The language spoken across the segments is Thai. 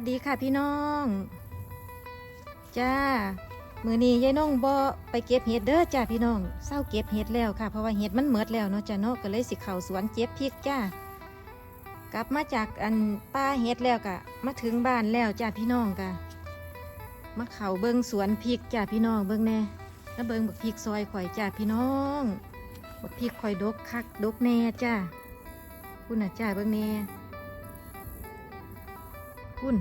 สดีค่ะพี่น้อง จ้า มือนี้ยายน้องบ่ไปเก็บเห็ดเด้อจ้าพี่น้องเศร้าเก็บเห็ดแล้วค่ะเพราะว่าเห็ดมันเมดแล้วเนาะจ้าเนาะก็เลยสิเข่าสวนเก็บพริกจ้ากลับมาจากอันป้าเห็ดแล้วกะมาถึงบ้านแล้วจ้าพี่น้องกะมาเข่าเบิงสวนพริกจ้าพี่น้องเบิงแน่แล้วเบิงบักพริกซอยข่อยจ้าพี่น้องบักพริกข่อยดกคักดกแน่จ้าคุณน่ะจ้าเบิงแน่ คุณ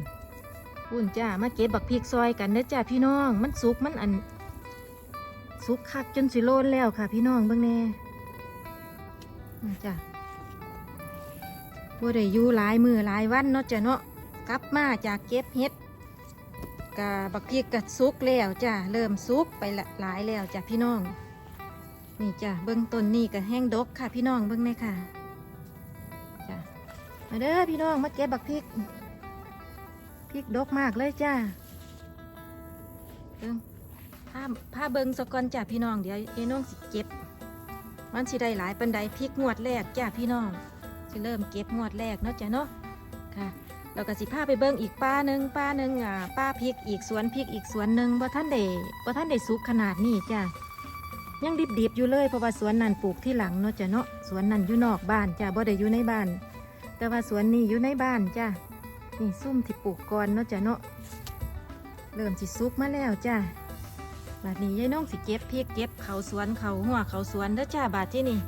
พุ่นจ้ามาเก็บบักพริกซอยกันเด้อจ้าพี่น้อง มันสุกมันอัน สุกคักจนสิโลนแล้วค่ะ พี่น้องเบิ่งแน่จ้าบ่ได้อยู่หลายมือหลายวันเนาะจ้ะเนาะกลับมาจากเก็บเห็ดกะบักพริกกะสุกแล้วจ้าเริ่มสุกไปละหลายแล้วจ้าพี่น้อง นี่จ้าเบิ่งต้นนี่ก็แห้งดกค่ะ พี่น้องเบิ่งเลยค่ะจ้ามาเด้อพี่น้องมาเก็บบักพริก พริกดกมากเลยจ้าเบิ้งผ้าผ้าเบิงสกอนจ้าพี่น้องเดี๋ยวยาน้องสิเก็บ มันสิได้หลายปันไดพริกงวดแรกจ้าพี่น้องสิเริ่มเก็บงวดแรกเนาะจ้าเนาะค่ะเราก็สิพาไปเบิงอีกป้าหนึ่งป้าหนึ่งอ่าป้าพริกอีกสวนพริกอีกสวนหนึ่งบ่ท่านได้บ่ท่านได้สุกขนาดนี้จ้ายังดิบๆอยู่เลยเพราะว่าสวนนั้นปลูกที่หลังเนาะจ้าเนาะสวนนั้นอยู่นอกบ้านจ้าบ่ได้อยู่ในบ้าน แต่ว่าสวนนี้อยู่ในบ้านจ้า นี่ซุ่มที่ปลูกก่อนเนาะจ้ะเนาะเริ่มสิซุกมาแล้วจ้าบาดนี้ยายน้องสิเก็บพริกเก็บเขาสวนเขาหัวเขาสวนเด้อจ้าบาดที่นี่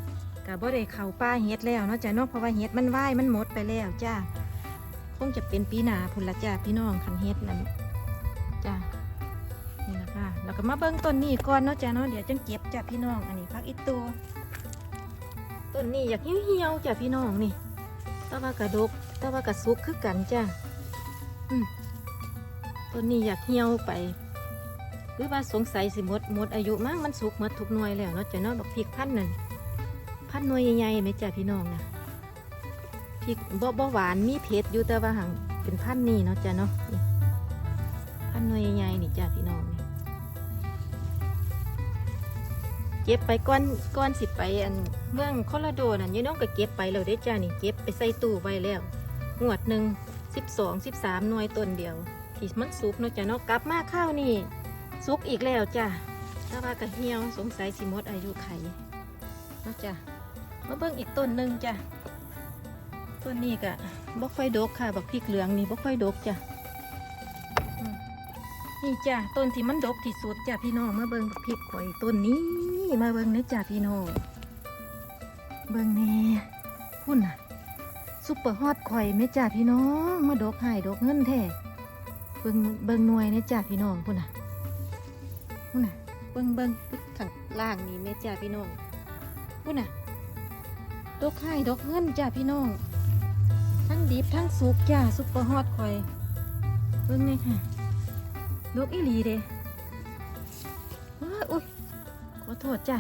กะบ่ได้เขาป้าเฮ็ดแล้วเนาะจ้ะเนาะเพราะว่าเฮ็ดมันว่ายมันหมดไปแล้วจ้าคงจะเป็นปีหนาพุ่นละจ้าพี่น้องคันเฮ็ดนั่นจ้านี่ละค่ะแล้วก็มาเบิ่งต้นนี้ก่อนเนาะจ้าเนาะเดี๋ยวจังเก็บจ้าพี่น้องอันนี้พักอีตัวต้นนี้อยากเหี่ยวๆจ้าพี่น้องนี่แต่ว่ากระดก แต่ว่ากระซุกคือกันจ้าอืมต้นนี้อยากเหี่ยวไปหรือว่าสงสัยสิหมดหมดอายุมั้งมันสุกมดทุกหน่วยแล้วเนาะจ้ะเนาะบักพริกพันนั่นพันหน่วยใหญ่ๆไหมจ้ะพี่น้องนะพริกบ่บ่หวานมีเผ็ดอยู่แต่ว่าหังเป็นพันนี่เนาะจ้ะเนาะพันหน่วยใหญ่ๆนี่จ้ะพี่น้องนี่เก็บไปก้อนก้อนสิไปอันเมืองโคโลราโดนั่นยี่น้องก็เก็บไปแล้วได้จ้านี่เก็บไปใส่ตู้ไว้แล้ว งวดหนึ่งสิบสองสิบสามหน่วยต้นเดียว ที่มันสุกเนาะจ้ะเนาะกลับมาข้าวนี่สุกอีกแล้วจ้ะถ้าว่ากระเหี่ยวสงสัยสิมดอายุไขเนาะจ้ะมาเบิ่งอีกต้นหนึ่งจ้ะต้นนี้ก็บ่ค่อยดกค่ะบักพริกเหลืองนี่บ่ค่อยดกจ้ะนี่จ้ะต้นที่มันดกที่สุดจ้ะพี่น้องมาเบิ่งบักพริกข่อยต้นนี้มาเบิ่งเนะจ้ะพี่น้องเบิ่งแน่พุ่นน่ะ ซุปเปอร์ฮอตข่อยไม่จ้าพี่น้องมาดกให้ดกเงินแท้เบิงเบิงหน่วยนะจ้าพี่น้องพุ่นน่ะพุ่นน่ะเบิงเบิงปึ๊ดข้างล่างนี่แม่จ้าพี่น้องพุ่นน่ะดกให้ดกเงินจ้าพี่น้อง ทั้งดิบทั้งสุกจ้าซุปเปอร์ฮอตข่อย เบิ่งนี่ค่ะดกอีหลีเด้เอ้ยอุ้ยขอโทษจ้า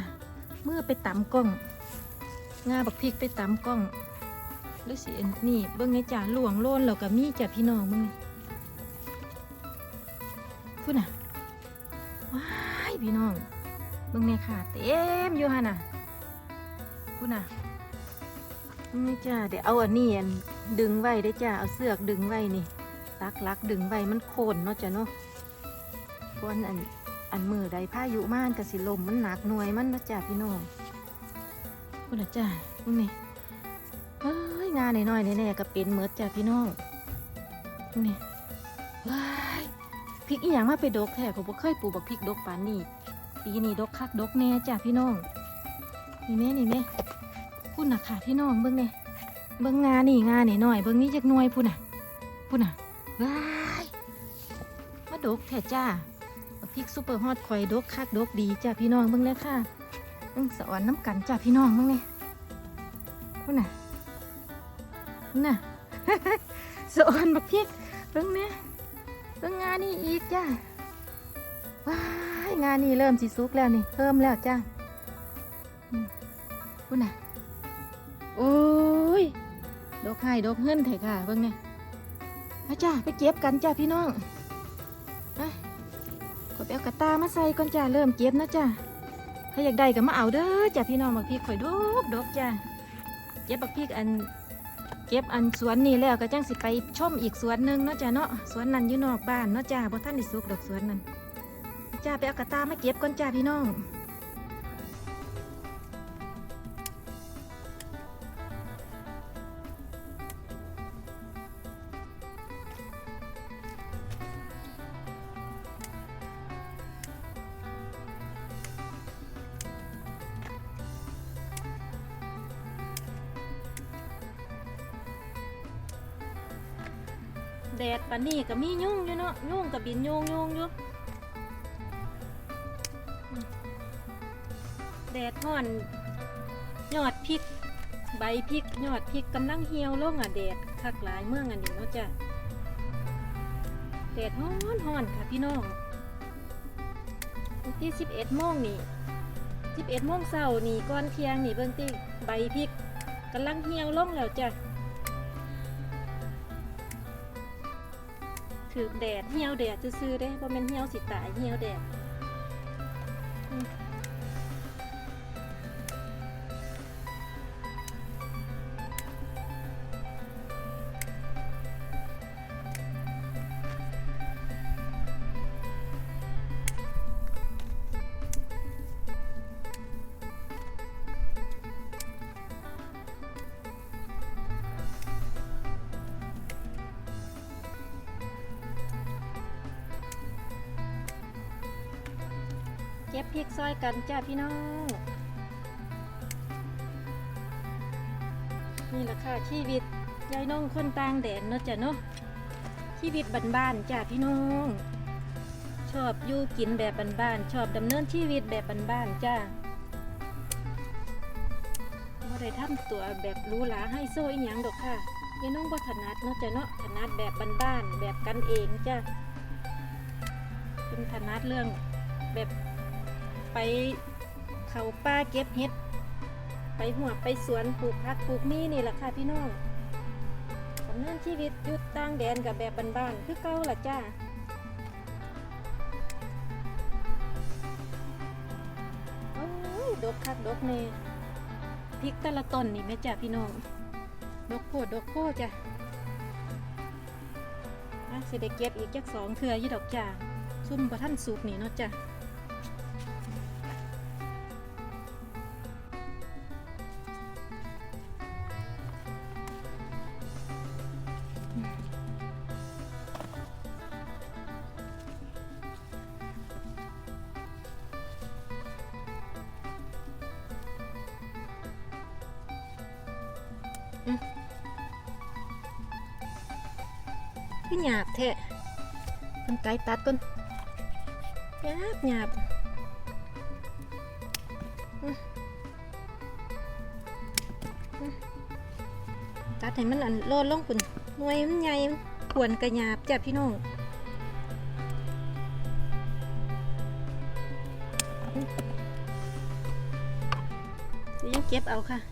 เมื่อไปตำกล้อง งาบักพริกไปตำกล้อง หรือสินี่เบิ่งในจ่าหลวงโลนแล้วก็มีจ่าพี่น้องมึงพูดน่ะว้ายพี่น้องเบิ่งในค่ะเต็มอยู่ฮะน่ะพูดน่ะเบิ่งในจ่าเดี๋ยวเอาอันนี้อันดึงไว้ได้จ้าเอาเสือกดึงไว้นี่ตักลักดึงไว้มันโคนเนาะจ้ะเนาะเพราะอันอันอันมือใดพายุม่านกับสิลมมันหนักหน่วยมันนะจ้าพี่น้องคุณละจ้ามึงนี่ย งานน้อยๆแน่ๆก็เป็นเมิดจ้าพี่น้องนี่ว้ายพริกอีหยังมาไปดกแท้ผมบ่เคยปลูกบักพริกดกปานนี้ปีนี้ดกคักดกแน่จ้าพี่น้องนี่แม่นี่แม่พูดน่ะค่ะพี่น้องเบิ่งเนี่ยเบิ่งงานนี่งานนี่หน่อยๆเบิ่งนี่จักหน่วยพูดน่ะพูดน่ะว้ายมาดกแท้จ้าพริกซุปเปอร์ฮอตข่อยดกคักดกดีจ้าพี่น้องเบิ่งเลยค่ะต้องสอนน้ำกันจ้าพี่น้องมั้งเนี่ยพุ่นน่ะ น่ะสอนบักพริกเบิ่งเนี่ยเบิ่งงานนี่อีกจ้าว้ายงานนี่เริ่มสิสุกแล้วนี่เพิ่มแล้วจ้าอืมพุ่นน่ะโอ้ยดกไข่ดกเงินเถอะค่ะเบิ่งเนี่ยไปจ้าไปเก็บกันจ้าพี่น้องไปขอไปเอากระตามาใส่ก่อนจ้าเริ่มเก็บนะจ้าถ้าอยากได้ก็มาเอาเด้อจ้ะพี่น้องบักพริกข่อยดกดกจ้ะเก็บบักพริกอัน เก็บอันสวนนี่แล้วก็จังสิไปชมอีกสวนหนึ่งเนาะจ้าเนาะสวนนั้นอยู่นอกบ้านเนาะจ้าบ่ท่านได้สุกดอกสวนนั้นจ้าไปเอากระตามาเก็บก่อนจ้าพี่น้อง แดดปานนี้ก็มียุ่งอยู่เนาะยุ่งกับบินยุงยุงอยู่แดดห่อนยอดพริก ใบพริกยอดพริกกำลังเหี่ยวลงอะแดดคักหลายเมืองอันนี้เนาะจ้ะแดดฮ้อนฮ้อนค่ะพี่น้องที่สิบเอ็ดโมงนี่สิบเอ็ดโมงเช้านี่ก่อนเทียงนี่เบิ่งติใบพริกกำลังเหี่ยวลงแล้วจ้ะ ถือแดดเหี่ยวแดดซื่อๆเด้บ่แม่นเหี่ยวสิตายเหี่ยวแดด พริกซอยกันจ้าพี่น้อง นี่แหละค่ะชีวิตยายน้องคนต่างแดนเนาะจ้ะเนาะชีวิตบ้านๆจ้าพี่น้อง ชอบอยู่กินแบบบ้านๆชอบดำเนินชีวิตแบบบ้านๆจ้าบ่ได้ทำตัวแบบหรูหราให้โซ่อีหยังดอกค่ะยายน้องบ่ถนัดเนาะจ้ะเนาะถนัดแบบบ้านๆแบบกันเองจ้าเป็นถนัดเรื่องแบบ ไปเขาป่าเก็บเห็ด ไปหัวไปสวนปลูกผักปลูกมีนี่แหละค่ะพี่น้องดำเนินชีวิตยุดต่างแดนกับแบบบ้านๆคือเก่าละจ้าโอ้ยดกคักดกเน่พริกแต่ละต้นนี่แม่จ้าพี่น้อง ดกโพดดกโพจ้ะอะสิได้เก็บอีกจักสองเทือยี่ดอกจ้าซุ่มบ่ท่านสุกนี่เนาะจ้ะ คือหยาบแท้กันไกลตัดก่อนหยาบหยาบตัดให้มันอันโลดลงคุณหน่วยมันใหญ่ขวนกระหยาบจ้ะพี่น้องเดี๋ยวยังเก็บเอาค่ะ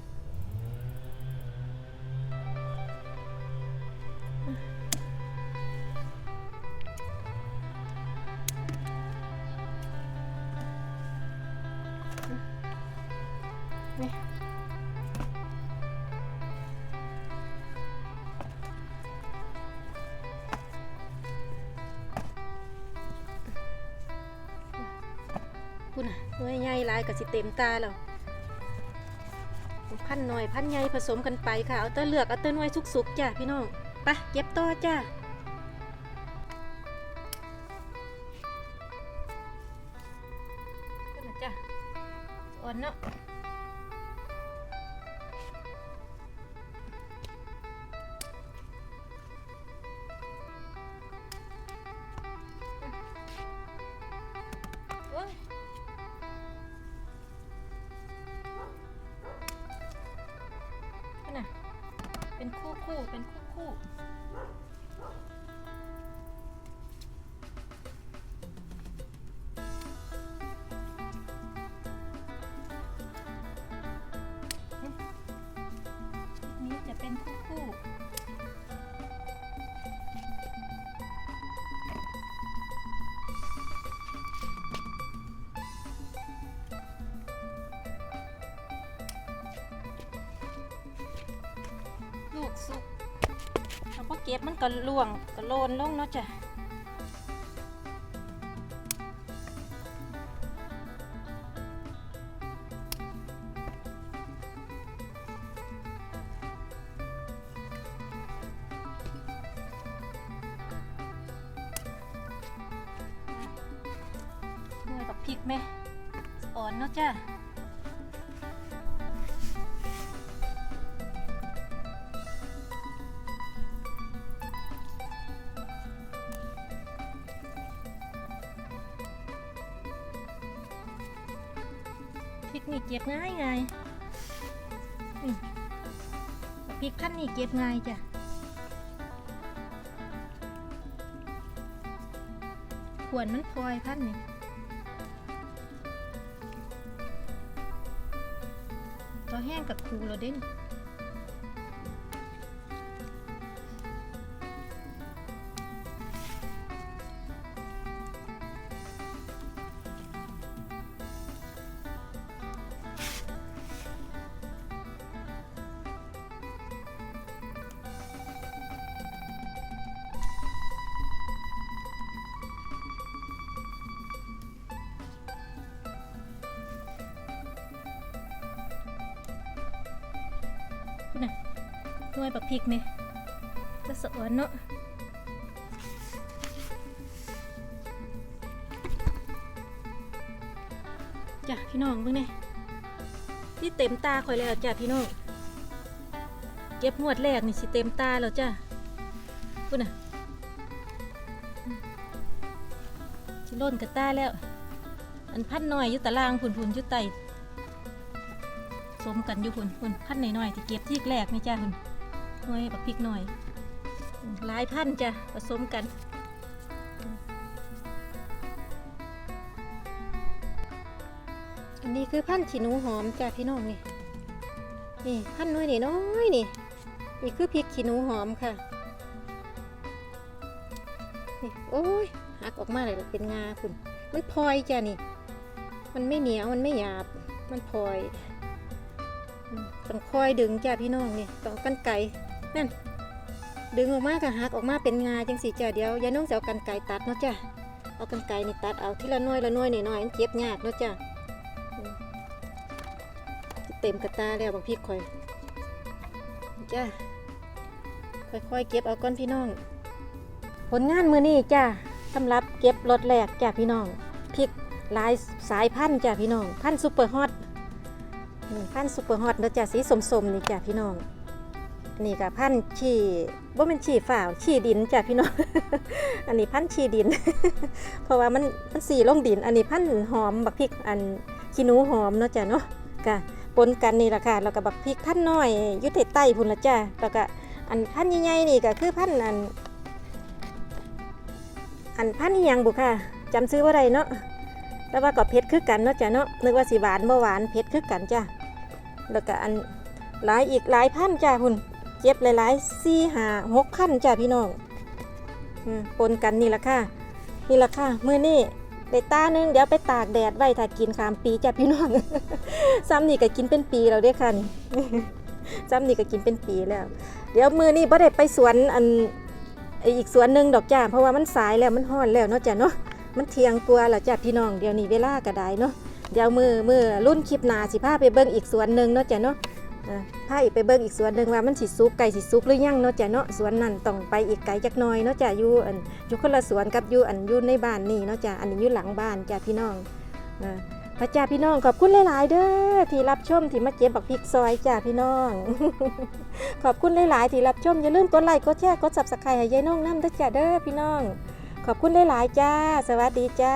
หน่วยใหญ่ลายกับสิเต็มตาแล้วพันหน่อยพันใหญ่ผสมกันไปค่ะ เอาแต่เลือกเอาแต่หน่วยสุกๆจ้ะพี่น้องไปะเก็บต่อจ้ะขึ้นมาจ้ะอ่อนเนาะ เป็นคู่คู่เป็นคู่คู่ พอเก็บมันก็ล่วงก็โลนลงเนาะจ้ะหน่วยบักพริกไหมอ่อนเนาะจ้ะ เก็บง่ายไงนี่พริกขั้นนี่เก็บง่ายจ้ะขวนมันพลอยพันนี่ต่อแห้งกับคูเราเด้น น่วยบักพริกนี่จะสะอ่อนเนาะจ้ะพี่น้องเบิ่งนี่ที่เต็มตาข่อยแล้วจ้ะพี่น้อง เก็บงวดแรกนี่สิเต็มตาแล้วจ้ะพูดน่ะอืมสิล่นกับตาแล้ว อันพันหน่อยอยู่ตารางพุ่นพุ่นอยู่ไตสมกันอยู่พุ่นพุ่นพันหน่อยๆที่เก็บที่แรกนี่จ้ะพุ่น หน่วยบักพริกหน่อยหลายพันจะผสมกันอันนี้คือพันธุ์ขี้หนูหอมจ้ะพี่น้องนี่นี่พันธุ์น้อยนี่น้อยนี่นี่คือพริกขี้หนูหอมค่ะนี่โอ้ยหักออกมาเลยเป็นงาคุณมันพลอยจ้ะนี่ มันไม่เหนียวมันไม่หยาบมันพลอยต้องคอยดึงจ้ะพี่น้องนี่ต้องกันไก่ นั่น ดึงออกมาก็หักออกมาเป็นงาจังสิจ้ะเดี๋ยวยายน้องจะเอากันไก่ตัดเนาะจ้ะเอากันไก่นี่ตัดเอาทีละน้อยละน้อยนี่น้อยเจ็บยากเนาะจ้ะเต็มกระตาแล้วบางพี่คอยจ้าค่อยๆเก็บเอาก้อนพี่น้อง ผลงานมือนี้จ้าสำหรับเก็บรถแรกจ้าพี่น้องพริกลายสายพันจ้าพี่น้อง พันซุปเปอร์ฮอตนี่พันซุปเปอร์ฮอตนะจ้าสีสมๆนี่จ้าพี่น้อง นี่กับพันธุ์ชีว่าเป็นชีฝ่าวชีดินจ้าพี่น้อง อันนี้พันธุ์ชีดิน เพราะว่ามันมันสีลงดิน อันนี้พันธ์หอมบักพริกอันขี้หนูหอมเนาะจ้าเนาะกะปนกันนี่แหละค่ะแล้วก็บักพริกพันน้อยยุติใต้พุ่นละจ้าแล้วก็อันพันใหญ่ๆนี่ก็คือพันอัน อันพันยังบุค่ะจำซื้อว่าไรเนาะแต่ว่าก็เผ็ดคือกันเนาะจ้ะเนาะนึกว่าสีหวานเมื่อหวานเผ็ดคือกันจ้าแล้วก็อันหลายอีกหลายพันจ้าพุ่น เจ็บหลายๆสี่ห้าหกพันจ้าพี่น้องปนกันนี่ละค่ะ นี่ละค่ะมือนี้ได้ตาหนึงเดี๋ยวไปตากแดดไว้ถ้ากินขามปีจ้าพี่น้อง ซ้ำนี่ก็กินเป็นปีแล้วเด้อค่ะนี่ซ้ำนี่ก็กินเป็นปีแล้ว เดี๋ยวมือนี่บ่ได้ไปสวนอันอีกสวนหนึ่งดอกจ้าเพราะว่ามันสายแล้วมันห้อนแล้วเนาะจ้ะเนาะมันเทียงกลัวแล้วจ้าพี่น้องเดี๋ยวนี้เวลาก็ได้เนาะเดี๋ยวมือมือรุ่นคลิปหนาสิพาไปเบิ่งอีกสวนหนึ่งเนาะจ้ะเนาะ พาอีกไปเบิ่งอีกสวนหนึ่งว่ามันสิสุกไก่สิสุกหรือยังเนาะจ้ะเนาะสวนนั้นต้องไปอีกไกลจักหน่อยเนาะจ้ะอยู่อันอยู่คนละสวนกับอยู่อันอยู่ในบ้านนี่เนาะจ้ะอันนี้อยู่หลังบ้านจ้ะพี่น้องอ่าพระจ่าพี่น้องขอบคุณหลาย ๆ เด้อที่รับชมที่มาเก็บบักพริกซอยจ้าพี่น้อง ขอบคุณหลาย ๆ ที่รับชมอย่าลืมกดไลค์กดแชร์กด Subscribe ให้ยายน้องน้ำเด้อจ้าเด้อพี่น้อง ขอบคุณหลาย ๆ จ้า สวัสดีจ้า